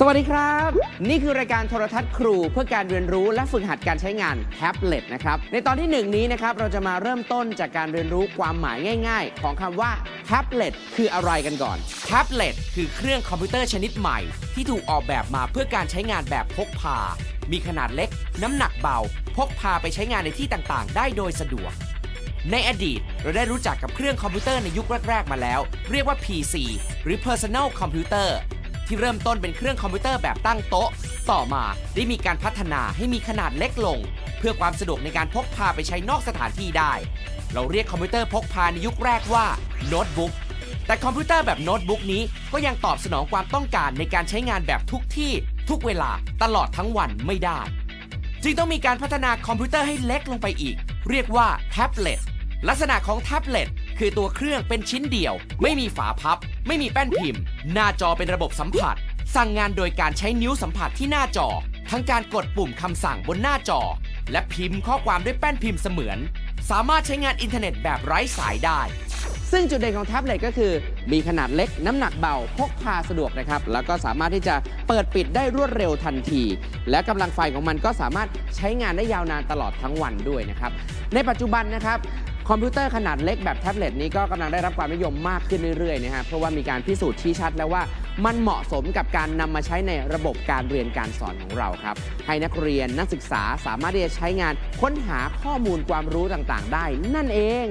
สวัสดีครับ นี่คือรายการโทรทัศน์ครูเพื่อการเรียนรู้และฝึกหัดการใช้งานแท็บเล็ตนะครับในตอนที่หนึ่งนี้นะครับเราจะมาเริ่มต้นจากการเรียนรู้ความหมายง่าย ๆ ของคำว่าแท็บเล็ตคืออะไรกันก่อนแท็บเล็ตคือเครื่องคอมพิวเตอร์ชนิดใหม่ ที่ถูกออกแบบมาเพื่อการใช้งานแบบพกพา มีขนาดเล็ก น้ำหนักเบา พกพาไปใช้งานในที่ต่างๆ ได้โดยสะดวกในอดีตเราได้รู้จักกับเครื่องคอมพิวเตอร์ในยุคแรก ๆ มาแล้ว เรียกว่า PC หรือ Personal Computer ที่เริ่มต้นเป็นเครื่องคอมพิวเตอร์แบบตั้งโต๊ะ ต่อมาได้มีการพัฒนาให้มีขนาดเล็กลง เพื่อความสะดวกในการพกพาไปใช้นอกสถานที่ได้ เราเรียกคอมพิวเตอร์พกพาในยุคแรกว่าโน้ตบุ๊กแต่คอมพิวเตอร์แบบโน้ตบุ๊กนี้ก็ยังตอบสนองความต้องการในการใช้งานแบบทุกที่ ทุกเวลาตลอดทั้งวันไม่ได้ จึงต้องมีการพัฒนาคอมพิวเตอร์ให้เล็กลงไปอีก เรียกว่าแท็บเล็ตลักษณะของแท็บเล็ต คือตัวเครื่องเป็นชิ้นเดียว ไม่มีฝาพับ ไม่มีแป้นพิมพ์ หน้าจอเป็นระบบสัมผัส สั่งงานโดยการใช้นิ้วสัมผัสที่หน้าจอ ทั้งการกดปุ่มคำสั่งบนหน้าจอ และพิมพ์ข้อความด้วยแป้นพิมพ์เสมือน สามารถใช้งานอินเทอร์เน็ตแบบไร้สายได้ ซึ่งจุดเด่นของแท็บเล็ตก็คือ มีขนาดเล็กน้ำหนักเบา พกพาสะดวกนะครับ แล้วก็สามารถที่จะเปิดปิดได้รวดเร็วทันที และกำลังไฟของมันก็สามารถใช้งานได้ยาวนานตลอดทั้งวันด้วยนะครับ ในปัจจุบันนะครับ คอมพิวเตอร์ขนาดเล็กแบบแท็บเล็ตนี้ก็กำลังได้รับความนิยมมากขึ้นเรื่อยๆนะครับเพราะว่ามีการพิสูจน์ชี้ชัดแล้วว่ามันเหมาะสมกับการนำมาใช้ในระบบการเรียนการสอนของเราครับ ให้นักเรียนนักศึกษาสามารถที่จะใช้งานค้นหาข้อมูลความรู้ต่างๆ ได้นั่นเอง